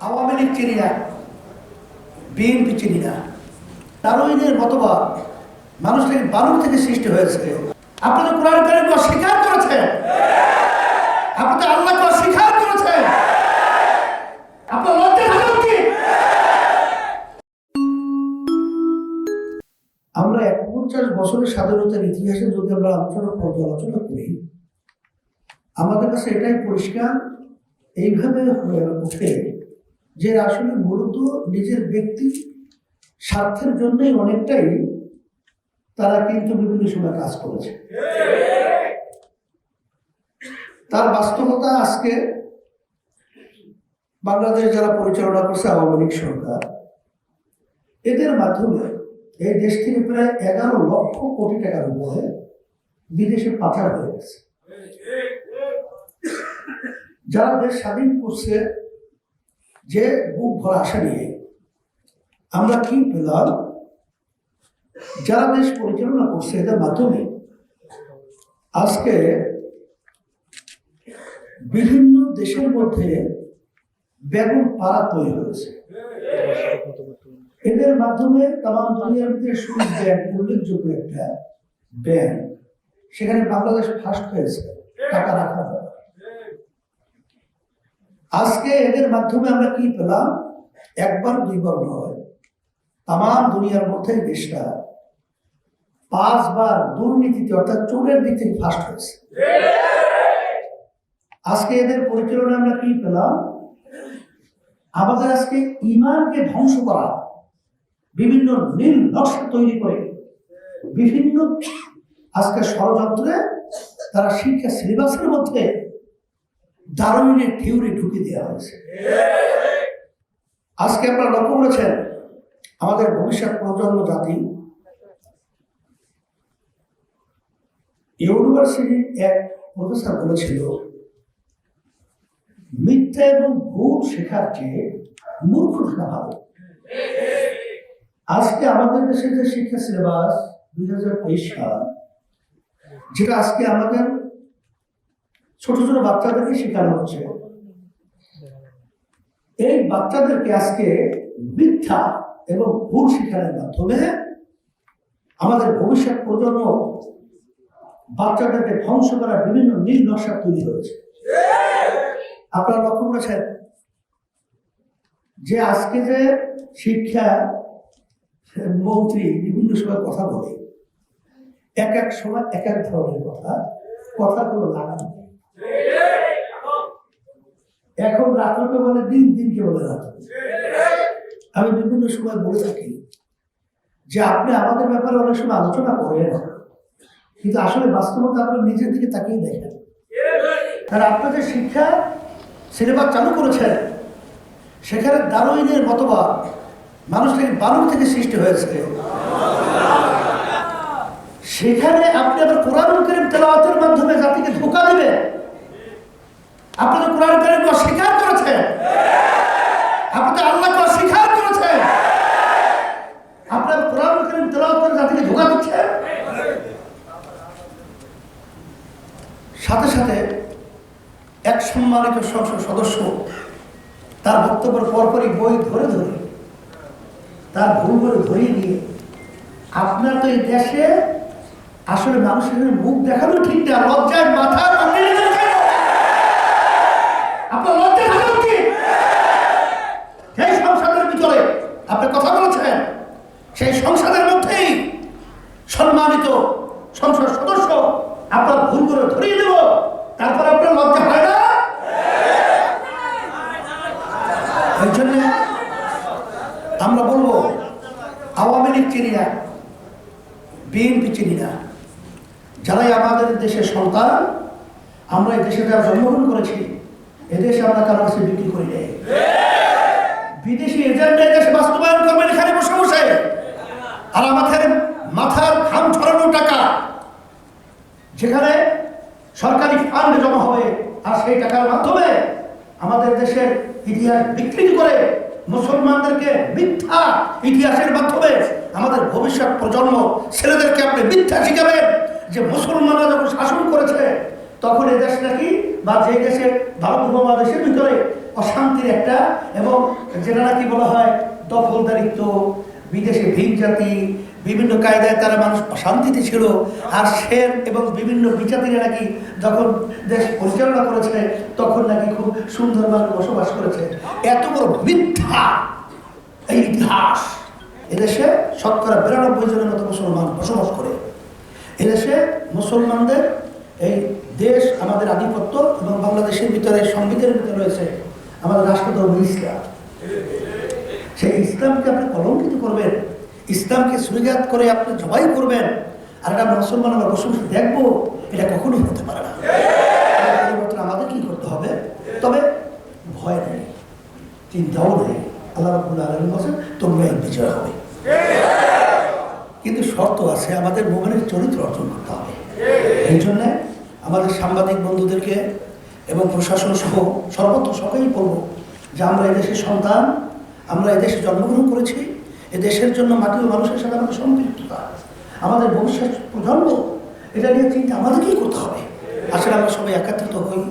আওয়ামী লীগ চিনি না, বিএনপি চিনি না। তারুইনের মতবাদ মানুষ থেকে থেকে সৃষ্টি হয়েছে। আপনারা কোরআন কারিমকে অস্বীকার করেছেন? আপনি তো আল্লাহকে অস্বীকার করেছেন? আপনার লজ্জা আমরা এক পঞ্চাশ বছরের স্বাধীনতার ইতিহাসে যদি আমরা আলোচনা পর্যালোচনা করি, আমাদের কাছে এটাই পরিষ্কার, এইভাবে হয়ে ওঠে যে আসলে মূলত নিজের ব্যক্তি স্বার্থের জন্যই অনেকটাই তারা কিন্তু বিভিন্ন সময় কাজ করেছে। তার বাস্তবতা আজকে বাংলাদেশ যারা পরিচালনা করছে আওয়ামী লীগ সরকার, এদের মাধ্যমে এই দেশ থেকে প্রায় এগারো লক্ষ কোটি টাকার উপরে বিদেশে পাচার হয়ে গেছে। যারা দেশ স্বাধীন করছে যে বুক ভরা আশা নিয়ে। আমরা কি পেলাম? যারা দেশ পরিচালনা করছে এদের মাধ্যমে আজকে বিভিন্ন দেশের মধ্যে বেগুন পাড়া তৈরি হয়েছে। এদের মাধ্যমে তাম দুনিয়ার ভিতরে সুইস ব্যাংক উল্লেখযোগ্য একটা ব্যাংক। সেখানে বাংলাদেশ ফার্স্ট হয়েছে, টাকা রাখা হয় আজকে এদের মাধ্যমে আমরা কি পেলাম? একবার দুইবার নয় তাম দুনিয়ার মধ্যে দেশটা পাঁচবার দুর্নীতিতে অর্থাৎ চোরের দিক থেকে ফার্স্ট হয়েছে। আজকে এদের পরিচালনা আমরা কি পেলাম? আমাদের আজকে ইমানকে ধ্বংস করা, বিভিন্ন নীল নকশা তৈরি করে, বিভিন্ন আজকে ষড়যন্ত্রে তারা শিক্ষা সিলেবাসের মধ্যে দারুণের থিওরি ঢুকে দেওয়া হয়েছে। আজকে আপনারা লক্ষ্য করেছেন, আমাদের ভবিষ্যৎ প্রজন্ম জাতি ইউনিভার্সিটির এক প্রফেসর বলেছিল, মিথ্যা এবং ভুল শেখার চেয়ে মূর্খ থাকা ভালো। আজকে আমাদের দেশের যে শিক্ষা সিলেবাস দুই হাজার তেইশ সাল, যেটা আজকে আমাদের ছোট ছোট বাচ্চাদেরকে শেখানো হচ্ছে। এই বাচ্চাদেরকে আজকে মিথ্যা এবং ভুল শিক্ষার মাধ্যমে আমাদের ভবিষ্যৎ প্রজন্ম বাচ্চাদেরকে ধ্বংস করার বিভিন্ন নীল নকশা তৈরি হয়েছে। আপনারা লক্ষ্য করেছেন? যে আজকে যে শিক্ষা মন্ত্রী বিভিন্ন সময় কথা বলে, এক এক সময় এক এক ধরনের কথা, কথাগুলো লাগানো। এখন রাত্রকে বলে দিন, দিনকে বলে রাত্র। আমি বিভিন্ন সময় বলে থাকি যে আপনি আমাদের ব্যাপারে অনেক সময় আলোচনা করেন। কিন্তু আসলে বাস্তবতা আপনি নিজের দিকে তাকিয়ে দেখেন। কারণ আপনি যে শিক্ষা, সিলেবাস চালু করেছেন, সেখানে দারুইনের মতবাদ মানুষ থেকে থেকে সৃষ্টি হয়েছে। সেখানে আপনি আবার কোরআন করিম তেলাওয়াতের মাধ্যমে জাতিকে ধোকা দেবেন। আপনি তো কোরআন করিমকে অস্বীকার করেছেন? আপনি তো আল্লাহকে অস্বীকার করেছেন। আপনার কোরআন করিম তেলাওয়াত করে জাতিকে ধোকা দিচ্ছেন? সাথে সাথে এক সম্মানিত সংসদ সদস্য তার বক্তব্যের পরপরই বই ধরে ধরে তার ভুল করে ধরিয়ে দিয়ে, আপনার তো এই দেশে আসলে মানুষের মুখ দেখানো ঠিক না, লজ্জায় মাথা নামিয়ে রেখেছেন। আপনার লজ্জা থাকা উচিত সেই সংসদের ভিতরে আপনি কথা বলেছেন? সেই সংসদের মধ্যেই সম্মানিত সংসদ সদস্য আপনার ভুল করে ধরিয়ে দেব। তারপর আপনার লজ্জা হয় না? এই জন্য আমরা বলব, আওয়ামী লীগ চিনি না, বিএনপি চিনি না। যারাই আমাদের দেশের সন্তান, আমরা এই দেশে যারা জন্মগ্রহণ করেছি এদেশে আমরা কারও কাছে বিক্রি করি নেই। বিদেশি এজেন্ডা দেশে বাস্তবায়ন করবেন এখানে বসে বসে। আর আমাদের মাথার ঘাম ছড়ানো টাকা, যেখানে সরকারি ফান্ড জমা হবে, আর সেই টাকার মাধ্যমে আমাদের দেশের ইতিহাস বিকৃতি করে মুসলমানদেরকে মিথ্যা ইতিহাসের মাধ্যমে আমাদের ভবিষ্যৎ প্রজন্ম ছেলেদেরকে আপনি মিথ্যা শিখাবেন যে মুসলমানরা যখন শাসন করেছে তখন এই দেশ নাকি বা যে দেশে ভারত উপমহাদেশের ভিতরে অশান্তি অশান্তির একটা এবং যেটা নাকি বলা হয় দখলদারিত্ব, বিদেশে ভিন জাতি, বিভিন্ন কায়দায় তারা মানুষ অশান্তিতে ছিল। আর সেন এবং বিভিন্ন বিচারীরা নাকি যখন দেশ পরিচালনা করেছে, তখন নাকি খুব সুন্দরভাবে বসবাস করেছে। এত বড় মিথ্যা এই ইতিহাস। এদেশে শতকরা বিরানব্বই জনের মতো মুসলমান বসবাস করে। এদেশে মুসলমানদের এই দেশ আমাদের আধিপত্য এবং বাংলাদেশের ভিতরে, সংবিধানের ভিতরে রয়েছে আমাদের রাষ্ট্রধর্ম ইসলাম। সেই ইসলামকে আপনি কলঙ্কিত করবেন, ইসলামকে সুরিগাত করে আপনি জবাই করবেন, আর আমরা মুসলমান, আমরা বসে দেখব, এটা কখনোই হতে পারে না। পরিবর্তন আমাদের কি করতে হবে? তবে ভয় নেই, চিন্তাও নেই। আল্লাহ রব্বুল আলমী বলছেন তোমরা বিজয় হবে। কিন্তু শর্ত আছে, আমাদের মোবাইলের চরিত্র অর্জন করতে হবে। এই জন্যে আমাদের সাংবাদিক বন্ধুদেরকে এবং প্রশাসন সহ সর্বত্র সকলেই বলব যে আমরা এদেশের সন্তান, আমরা এদেশে জন্মগ্রহণ করেছি এদেশের জন্য মাটি ও মানুষের সাথে আমাদের সম্পৃক্ততা, আমাদের ভবিষ্যৎ প্রজন্ম, এটা নিয়ে চিন্তা আমাদেরকেই করতে হবে। আসলে আমরা সবাই একাত্রিত হই।